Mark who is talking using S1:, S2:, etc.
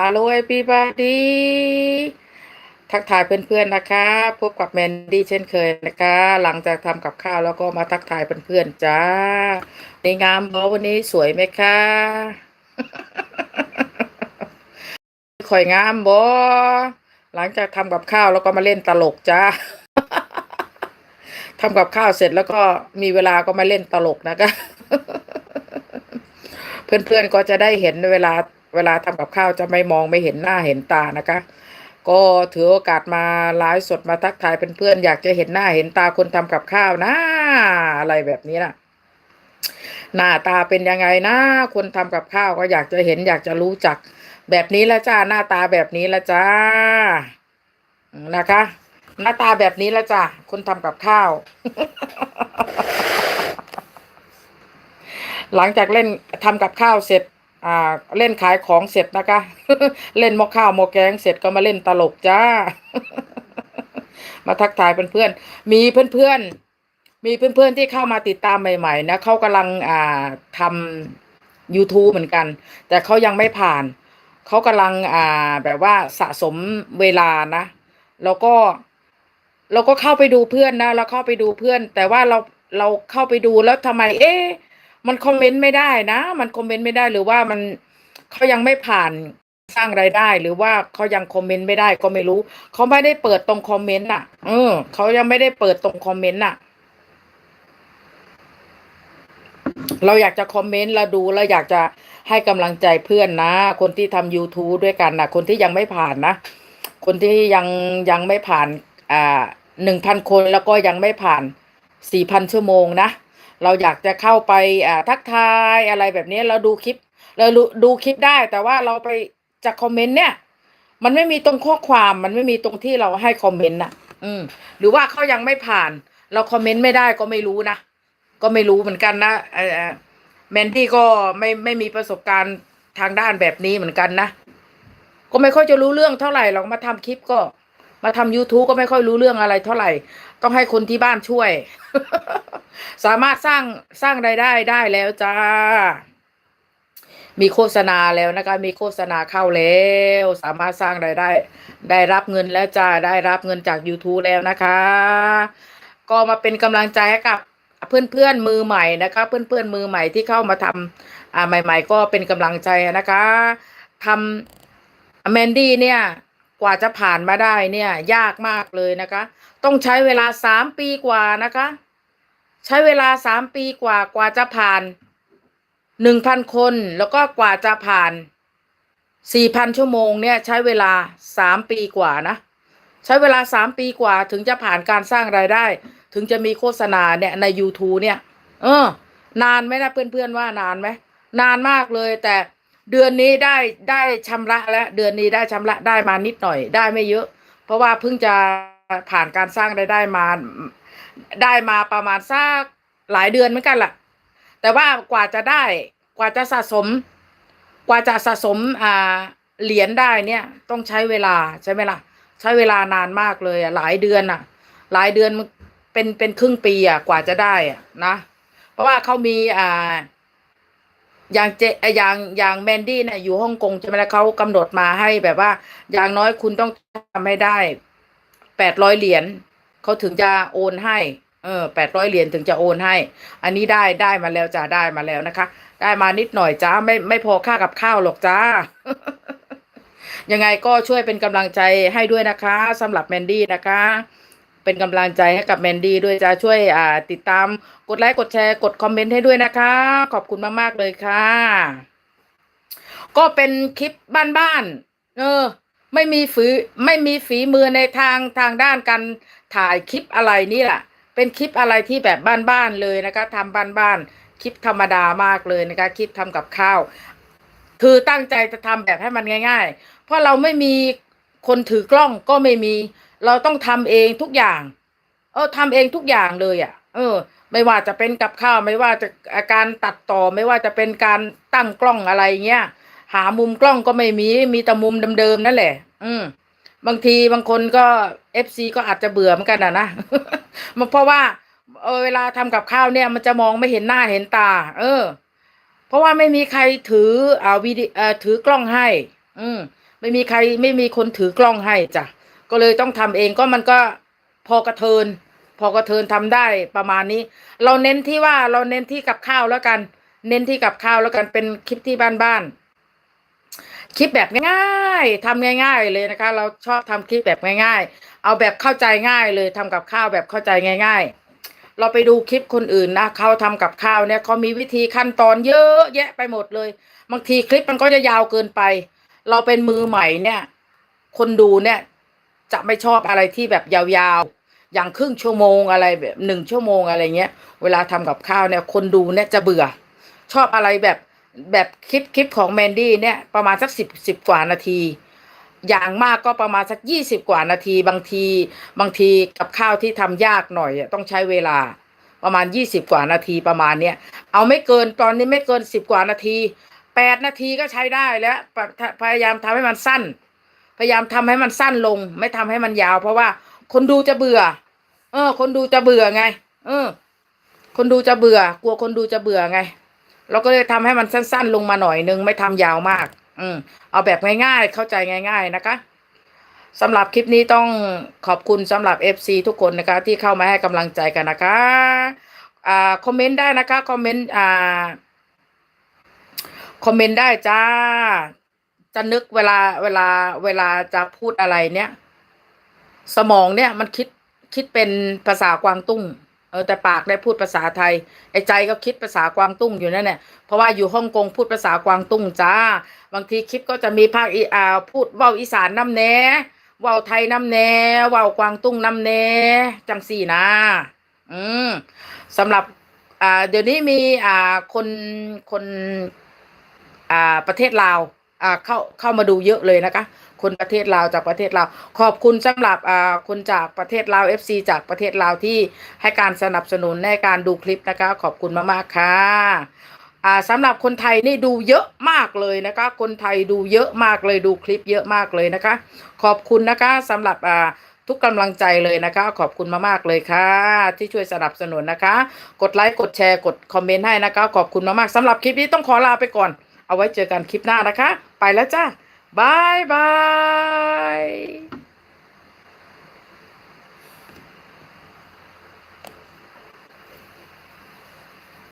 S1: ฮัลโหล everybody ทักทายเพื่อนๆนะคะ พบกับแมนดี้เช่นเคยนะคะ หลังจากทำกับข้าวแล้วก็มาทักทายเพื่อนๆจ้าในงามบอวันนี้สวยไหมคะข่อยงามบอหลังจากทำกับข้าวแล้วก็มาเล่นตลกจ้าทำกับข้าวเสร็จแล้วก็มีเวลาก็มาเล่นตลกนะคะเพื่อนๆก็จะได้เห็นเวลา เวลาทำกับข้าวจะไม่มองไม่เห็นหน้าเห็นตานะคะ ก็ถือโอกาสมาไลฟ์สดมาทักทายเพื่อนๆอยากจะเห็นหน้าเห็นตาคนทำกับข้าวนะ อะไรแบบนี้นะหน้าตาเป็นยังไงนะ คนทำกับข้าวก็อยากจะเห็นอยากจะรู้จัก แบบนี้ละจ้าหน้าตาแบบนี้ละจ้านะคะ หน้าตาแบบนี้ละจ้าคนทำกับข้าว หลังจากเล่นทำกับข้าวเสร็จ อ่าเล่นขายของเสร็จนะคะ เล่นหมอข้าวหมอแกงเสร็จก็มาเล่นตลกจ้า มาทักทายเพื่อนๆมีเพื่อนๆมีเพื่อนๆที่เข้ามาติดตามใหม่ ๆ นะเขากำลังอ่าทำ YouTube เหมือนกัน แต่เขายังไม่ผ่านเขากำลังอ่าแบบว่าสะสมเวลานะ แล้วก็เราก็เข้าไปดูเพื่อนนะ เราเข้าไปดูเพื่อน แต่ว่าเราเราเข้าไปดูแล้วทำไม เอ๊ะ มันคอมเมนต์ไม่ได้นะ มันคอมเมนต์ไม่ได้หรือว่ามันเขายังไม่ผ่านสร้างรายได้ หรือว่าเขายังคอมเมนต์ไม่ได้ก็ไม่รู้เขาไม่ได้เปิดตรงคอมเมนต์อะ เออเขายังไม่ได้เปิดตรงคอมเมนต์อะ เราอยากจะคอมเมนต์เราดูแล้วอยากจะให้กำลังใจเพื่อนนะ คนที่ทำ YouTube ด้วยกันนะคนที่ยังไม่ผ่านนะ คนที่ยังยังไม่ผ่าน อ่าหนึ่งพันคนแล้วก็ยังไม่ผ่านสี่พันชั่วโมงนะ เราอยากจะเข้าไปอ่าทักทายอะไรแบบนี้เราดูคลิป เราดูดูคลิปได้แต่ว่าเราไปจากคอมเมนต์เนี่ย มันไม่มีตรงข้อความมันไม่มีตรงที่เราให้คอมเมนต์น่ะ อืม หรือว่าเขายังไม่ผ่าน เราคอมเมนต์ไม่ได้ก็ไม่รู้นะก็ไม่รู้เหมือนกันนะเออแมนดี้ก็ไม่ไม่มีประสบการณ์ทางด้านแบบนี้เหมือนกันนะก็ไม่ค่อยจะรู้เรื่องเท่าไหร่หรอกมาทำคลิปก็ มาทำ YouTube ก็ไม่ค่อยรู้เรื่องอะไรเท่าไหร่ ต้องให้คนที่บ้านช่วย สามารถสร้างสร้างรายได้ได้แล้วจ้า มีโฆษณาแล้วนะคะ มีโฆษณาเข้าแล้ว สามารถสร้างรายได้ ได้รับเงินแล้วจ้า ได้รับเงินจาก YouTube แล้วนะคะ ก็มาเป็นกำลังใจให้กับเพื่อนๆมือใหม่นะคะ เพื่อนๆมือใหม่ที่เข้ามาทำอ่าใหม่ ๆ ก็เป็นกำลังใจนะคะทำแมนดี้เนี่ย กว่าจะผ่านมาได้เนี่ย ยากมากเลยนะคะ ต้องใช้เวลาสามปีกว่านะคะ ใช้เวลาสามปีกว่ากว่าจะผ่านหนึ่งพันคน แล้วก็กว่าจะผ่านสี่พันชั่วโมงเนี่ยใช้เวลาสามปีกว่านะ ใช้เวลาสามปีกว่าถึงจะผ่านการสร้างรายได้ ถึงจะมีโฆษณาเนี่ยใน YouTube เนี่ย เออ นานไหมนะเพื่อนๆว่านานไหมนานมากเลยแต่ เดือนนี้ได้ได้ชำระแล้วเดือนนี้ได้ชำระได้มานิดหน่อยได้ไม่เยอะ เพราะว่าเพิ่งจะผ่านการสร้างรายได้มา ได้มาประมาณสักหลายเดือนเหมือนกันล่ะ แต่ว่ากว่าจะได้กว่าจะสะสม กว่าจะสะสมอ่าเหรียญได้เนี่ย ต้องใช้เวลาใช่ไหมล่ะ ใช้เวลานานมากเลยอะหลายเดือนอะ หลายเดือนมันเป็นเป็นครึ่งปีอะกว่าจะได้อะนะ เพราะว่าเขามีอ่า อย่างเจอย่างอย่างแมนดี้เนี่ยอยู่ฮ่องกงใช่ไหมล่ะเขากำหนดมาให้แบบว่า อย่างน้อยคุณต้องทำให้ได้แปดร้อยเหรียญเขาถึงจะโอนให้ เออแปดร้อยเหรียญถึงจะโอนให้ อันนี้ได้ได้มาแล้วจ้าได้มาแล้วนะคะ ได้มานิดหน่อยจ้าไม่ไม่พอค่ากับข้าวหรอกจ้า ยังไงก็ช่วยเป็นกำลังใจให้ด้วยนะคะสำหรับแมนดี้นะคะ เป็นกำลังใจให้กับแมนดี้ด้วยจะช่วยอ่าติดตามกดไลค์กดแชร์กดคอมเมนต์ให้ด้วยนะคะ ขอบคุณมากๆเลยค่ะ ก็เป็นคลิปบ้านๆเออ ไม่มีฝีไม่มีฝีมือในทางทางด้านการถ่ายคลิปอะไรนี่แหละเป็นคลิปอะไรที่แบบบ้านๆเลยนะคะทำบ้านๆคลิปธรรมดามากเลยนะคะคลิปทำกับข้าว คือตั้งใจจะทำแบบให้มันง่าย ๆ เพราะเราไม่มีคนถือกล้องก็ไม่มี เราต้องทำเองทุกอย่าง เออทำเองทุกอย่างเลยอะ่ะ เออ ไม่ว่าจะเป็นกับข้าวไม่ว่าจะาการตัดต่อไม่ว่าจะเป็นการตั้งกล้องอะไรเงี้ยหามุมกล้องก็ไม่มีมีแต่มุมเดิมๆนั่นแหละ อืมบางทีบางคนก็เอฟซีก็อาจจะเบื่อเหมือนกันนะนะมันเพราะว่าเออเวลาทำกับข้าวเนี่ย มันจะมองไม่เห็นหน้าเห็นตา เออ เพราะว่าไม่มีใครถืออ่าวิดีเอ่อถือกล้องให้ อืมไม่มีใครไม่มีคนถือกล้องให้จ้ะ ก็เลยต้องทำเองก็มันก็พอกระเทิน พอกระเทินทำได้ประมาณนี้ เราเน้นที่ว่าเราเน้นที่กับข้าวแล้วกัน เน้นที่กับข้าวแล้วกันเป็นคลิปที่บ้านๆคลิปแบบง่ายๆทำง่าย ๆ เลยนะคะ เราชอบทำคลิปแบบง่าย ๆ เอาแบบเข้าใจง่ายเลยทำกับข้าวแบบเข้าใจง่าย ๆเราไปดูคลิปคนอื่นนะเขาทำกับข้าวเนี่ยเขามีวิธีขั้นตอนเยอะแยะไปหมดเลย บางทีคลิปมันก็จะยาวเกินไป เราเป็นมือใหม่เนี่ย คนดูเนี่ย จะไม่ชอบอะไรที่แบบยาวๆ อย่างครึ่งชั่วโมงอะไรแบบหนึ่งชั่วโมงอะไรเงี้ย เวลาทำกับข้าวเนี่ย คนดูเนี่ยจะเบื่อ ชอบอะไรแบบแบบคลิปคลิปของแมนดี้เนี่ยประมาณสักสิบสิบกว่านาที อย่างมากก็ประมาณสักยี่สิบกว่านาที บางทีบางทีกับข้าวที่ทำยากหน่อยต้องใช้เวลาประมาณยี่สิบกว่านาทีประมาณเนี้ยเอาไม่เกินตอนนี้ไม่เกินสิบกว่านาทีแปดนาทีก็ใช้ได้แล้วพยายามทำให้มันสั้น พยายามทำให้มันสั้นลง ไม่ทำให้มันยาว เพราะว่า คนดูจะเบื่อ เออ คนดูจะเบื่อไง เออ คนดูจะเบื่อ กลัวคนดูจะเบื่อไง เราก็เลยทำให้มันสั้น ๆ ลงมาหน่อยนึงไม่ทำยาวมาก อืม เอาแบบง่าย ๆ เข้าใจง่าย ๆ นะคะสำหรับคลิปนี้ต้องขอบคุณสำหรับ FC ทุกคนนะคะ ที่เข้ามาให้กำลังใจกันนะคะอ่าคอมเมนต์ได้นะคะ คอมเมนต์อ่าคอมเมนต์ได้จ้า จะนึกเวลาเวลาเวลาจะพูดอะไรเนี่ย สมองเนี่ยมันคิดคิดเป็นภาษากวางตุ้งเออแต่ปากได้พูดภาษาไทยไอ้ใจก็คิดภาษากวางตุ้งอยู่นั่นแหละเพราะว่าอยู่ฮ่องกงพูดภาษากวางตุ้งจ้า บางทีคลิปก็จะมีภาคอีอาพูดเว้าอีสานน้ำแหน่เว้าไทยน้ำแหน่เว้ากวางตุ้งน้ำแหน่จังสี่นะอืมสำหรับอ่าเดี๋ยวนี้มีอ่าคนคนอ่าประเทศลาว เข้าเข้ามาดูเยอะเลยนะคะ คนประเทศลาวจากประเทศลาวขอบคุณสำหรับอ่าคนจากประเทศลาว FC จากประเทศลาวที่ให้การสนับสนุนในการดูคลิปนะคะ ขอบคุณมากๆค่ะอ่าสำหรับคนไทยนี่ดูเยอะมากเลยนะคะ คนไทยดูเยอะมากเลยดูคลิปเยอะมากเลยนะคะ ขอบคุณนะคะสำหรับอ่าทุกกำลังใจเลยนะคะ ขอบคุณมากๆเลยค่ะ ที่ช่วยสนับสนุนนะคะ กดไลค์กดแชร์กดคอมเมนต์ให้นะคะ ขอบคุณมากๆสำหรับคลิปนี้ต้องขอลาไปก่อน เอาไว้เจอกันคลิปหน้านะคะ ไปแล้วจ้าบายบาย